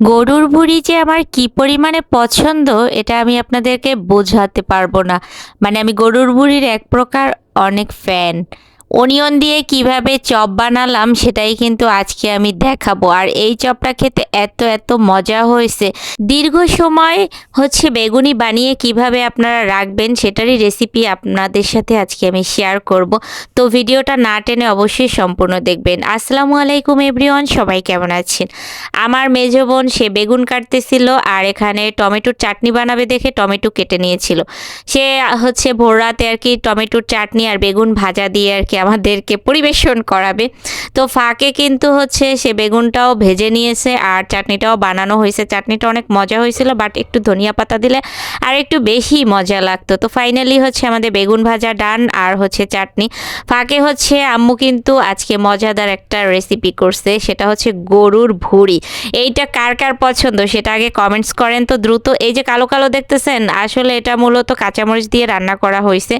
গরুর ভুঁড়ি যে আমার কি পরিমাণে পছন্দ, এটা আমি আপনাদেরকে বোঝাতে পারব না। মানে আমি গরুর ভুঁড়ির এক প্রকার অনেক ফ্যান অনিয়ন দিয়ে কীভাবে চপ বানালাম সেটাই কিন্তু আজকে আমি দেখাবো। আর এই চপটা খেতে এত এত মজা হয়েছে। দীর্ঘ সময় হচ্ছে বেগুনি বানিয়ে কীভাবে আপনারা রাখবেন সেটারই রেসিপি আপনাদের সাথে আজকে আমি শেয়ার করব। তো ভিডিওটা না টেনে অবশ্যই সম্পূর্ণ দেখবেন। আসসালামু আলাইকুম এভরিওয়ান সবাই কেমন আছেন? আমার মেজ বোন, সে বেগুন কাটতেছিল আর এখানে টমেটোর চাটনি বানাবে দেখে টমেটো কেটে নিয়েছিল। সে হচ্ছে ভোর রাতে আর কি টমেটোর চাটনি আর বেগুন ভাজা দিয়ে আর কি আমাদেরকে পরিবেশন করাবে। তো ফাঁকে কিন্তু হচ্ছে সে বেগুনটাও ভেজে নিয়েছে আর চাটনিটাও বানানো হয়েছে। চাটনিটা অনেক মজা হয়েছিল বাট একটু ধনিয়া পাতা দিলে আর একটু বেশি মজা লাগতো। তো ফাইনালি হচ্ছে আমাদের বেগুন ভাজা ডান আর হচ্ছে চাটনি। ফাঁকে হচ্ছে আম্মু কিন্তু আজকে মজাদার একটা রেসিপি করছে, সেটা হচ্ছে গরুর ভুঁড়ি। এইটা কার কার পছন্দ সেটা আগে কমেন্টস করেন তো দ্রুত। এই যে কালো কালো দেখতেছেন, আসলে এটা মূলত কাঁচামরিচ দিয়ে রান্না করা হয়েছে।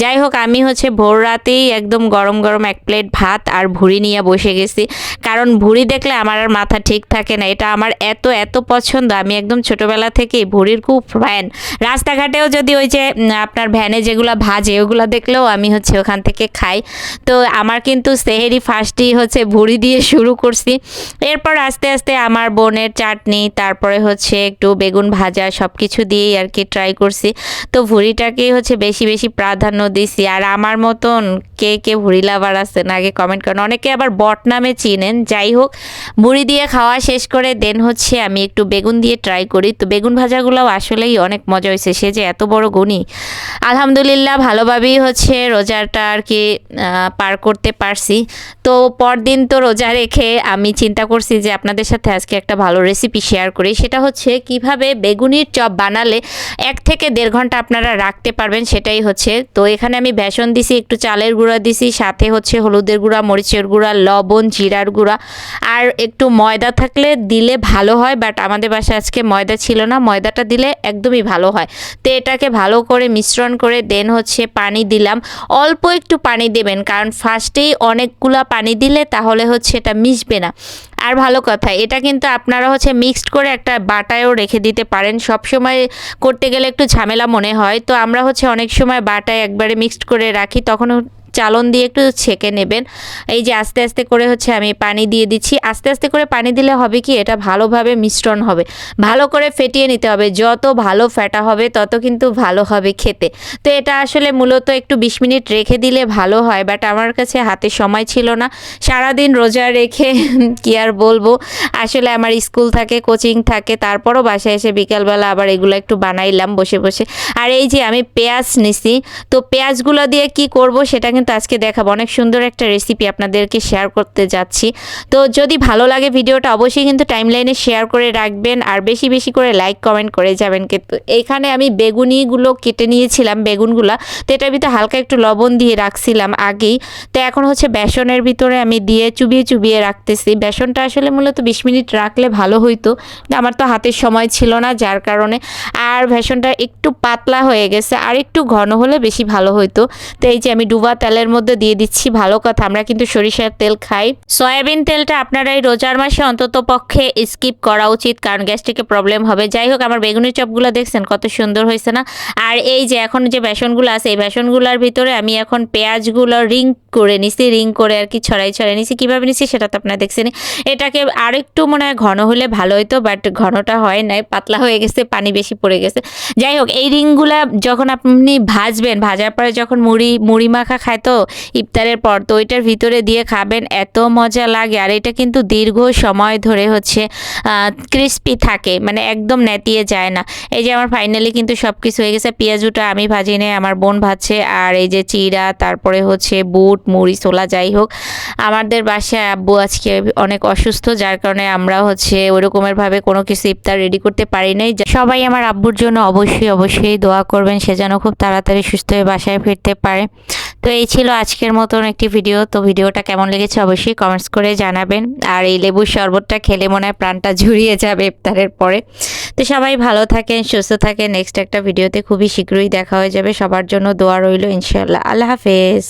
যাই হোক, আমি হচ্ছে ভোর রাতেই একদম গরম গরম এক প্লেট ভাত আর ভুঁড়ি নিয়ে বসে গেছি। কারণ ভুঁড়ি দেখলে আমার আর মাথা ঠিক থাকে না। এটা আমার এত এত পছন্দ। আমি একদম ছোটবেলা থেকেই ভুঁড়ির খুব ফ্যান রাস্তাঘাটেও যদি ওই যে আপনার ভ্যানে যেগুলো ভাজে, ওগুলো দেখলেও আমি হচ্ছে ওখান থেকে খাই। তো আমার কিন্তু সেহেরি ফার্স্টই হচ্ছে ভুঁড়ি দিয়ে শুরু করছি। এরপর আস্তে আস্তে আমার বোনের চাটনি, তারপরে হচ্ছে একটু বেগুন ভাজা সব কিছু দিয়েই আর কি ট্রাই করছি। তো ভুঁড়িটাকেই হচ্ছে বেশি বেশি প্রাধান্য দিছি। আর আমার মতন কে কে ভুঁড়ি লাভার আছেন আগে কমেন্ট করেন। অনেকে আবার বট নামে চিনেন। যাই হোক মুড়ি দিয়ে খাওয়া শেষ করে দেন হচ্ছে আমি একটু বেগুন দিয়ে ট্রাই করি। তো বেগুন ভাজাগুলোও আসলেই অনেক মজা হয়েছে সে যে এত বড় গুণী। আলহামদুলিল্লাহ ভালোভাবেই হচ্ছে রোজাটা আর কি পার করতে পারছি। তো পরদিন তো রোজা রেখে আমি চিন্তা করছি যে আপনাদের সাথে আজকে একটা ভালো রেসিপি শেয়ার করি। সেটা হচ্ছে কীভাবে বেগুনির চপ বানালে এক থেকে দেড় ঘণ্টা আপনারা রাখতে পারবেন, সেটাই হচ্ছে। তো এখানে আমি বেসন দিছি, একটু চালের গুঁড়া দিছি, সাথে হচ্ছে হলুদের গুঁড়া, মরিচের গুঁড়া, লবণ, জিরার গুঁড়া। আর একটু ময়দা থাকলে দিলে ভালো হয়, বাট আমাদের বাসায় আজকে ময়দা ছিল না। ময়দাটা দিলে একদমই ভালো হয়। তো এটাকে ভালো করে মিশ্রণ করে দেন হচ্ছে পানি দিলাম। অল্প একটু পানি দেবেন, কারণ ফার্স্টেই অনেকগুলা পানি দিলে তাহলে হচ্ছে এটা মিশবে না। আর ভালো কথা, এটা কিন্তু আপনারা হচ্ছে মিক্সড করে একটা বাটায়ও রেখে দিতে পারেন। সব সময় করতে গেলে একটু ঝামেলা মনে হয়। তো আমরা হচ্ছে অনেক সময় বাটায় একবারে মিক্সড করে রাখি, তখন চালন দিয়ে একটু ছেঁকে নেবেন। এই যে আস্তে আস্তে করে হচ্ছে আমি পানি দিয়ে দিচ্ছি। আস্তে আস্তে করে পানি দিলে হবে কি? এটা ভালোভাবে মিশ্রণ হবে। ভালো করে ফেটিয়ে নিতে হবে। যত ভালো ফেটা হবে, তত কিন্তু ভালো হবে খেতে। তো এটা আসলে মূলত একটু বিশ মিনিট রেখে দিলে ভালো হয়। বাট আমার কাছে হাতে সময় ছিল না। সারাদিন রোজা রেখে কি আর বলব? আসলে আমার স্কুল থাকে, কোচিং থাকে। তারপরও বাসায় এসে বিকালবেলা আবার এগুলো একটু বানাইলাম বসে বসে। আর এই যে আমি পেঁয়াজ নিছি, তো পেঁয়াজগুলো দিয়ে কি করব সেটা কিন্তু আজকে দেখাবো। অনেক সুন্দর একটা রেসিপি আপনাদেরকে শেয়ার করতে যাচ্ছি। তো যদি ভালো লাগে ভিডিওটা অবশ্যই কিন্তু টাইমলাইনে শেয়ার করে রাখবেন। আর বেশি বেশি করে লাইক কমেন্ট করে যাবেন কিন্তু। এখানে আমি বেগুনিগুলো কেটে নিয়েছিলাম, বেগুনগুলা। তো এটার ভিতরে হালকা একটু লবণ দিয়ে রাখছিলাম আগেই। তো এখন হচ্ছে বেসনের ভিতরে আমি দিয়ে চুবিয়ে চুবিয়ে রাখতেছি। বেসনটা আসলে মূলত বিশ মিনিট রাখলে ভালো হইতো। আমার তো হাতের সময় ছিল না, যার কারণে। আর বেসনটা একটু পাতলা হয়ে গেছে। আর একটু ঘন হলে বেশি ভালো হইতো। তো এই যে আমি ডুবা তেলের মধ্যে দিয়ে দিচ্ছি ভালো কথা। আমরা কিন্তু সরিষার তেল খাই। সয়াবিন তেলটা আপনারা এই রোজার মাসে অন্তত পক্ষে স্কিপ করা উচিত, কারণ গ্যাস্ট্রিকে প্রবলেম হবে। যাই হোক, আমার বেগুনি চপগুলো দেখছেন, কত সুন্দর হয়েছে না? আর এই যে এখন যে বেসনগুলো আছে, এই বেসনগুলোর ভিতরে আমি এখন পেঁয়াজগুলো রিং করে নিছি, রিং করে আর কি ছড়াই ছড়াই নিছি। কীভাবে নিছি সেটা তো আপনারা দেখছেন এটাকে আরেকটু মনে হয় ঘন হলে ভালো হতো বাট ঘনটা হয় নাই, পাতলা হয়ে গেছে, পানি বেশি পড়ে গেছে। যাই হোক, এই রিংগুলা যখন আপনি ভাজবেন, ভাজার পরে যখন মুড়ি মুড়ি মাখা খায় তো ইফতারের পর তো ওইটার ভিতরে দিয়ে খাবেন, এত মজা লাগে। আর এটা কিন্তু দীর্ঘ সময় ধরে হচ্ছে ক্রিস্পি থাকে মানে একদম নেতিয়ে যায় না। এই যে আমার ফাইনালি কিন্তু সব কিছু হয়ে গেছে, পেঁয়াজুটা আমি ভাজি নেই আমার বোন ভাজছে, আর এই যে চিড়া, তারপরে হচ্ছে বুট, মুড়ি, ছোলা, যাই হোক। আমাদের বাসায় আব্বু আজকে অনেক অসুস্থ, যার কারণে আমরা হচ্ছে ওই রকমের কোনো কিছু ইফতার রেডি করতে পারি নাই। সবাই আমার আব্বুর জন্য অবশ্যই অবশ্যই দোয়া করবেন, সে যেন খুব তাড়াতাড়ি সুস্থ হয়ে বাসায় ফিরতে পারে। তো এই ছিল আজকের মতন একটি ভিডিও তো ভিডিওটা কেমন লেগেছে অবশ্যই কমেন্টস করে জানাবেন। আর এই লেবুর শরবতটা খেলে মনে হয় প্রাণটা ঝুরিয়ে যাবে ইফতারের পরে। তো সবাই ভালো থাকেন, সুস্থ থাকেন। নেক্সট একটা ভিডিওতে খুবই শীঘ্রই দেখা হয়ে যাবে। সবার জন্য দোয়া রইল ইনশাল্লাহ আল্লাহ হাফেজ।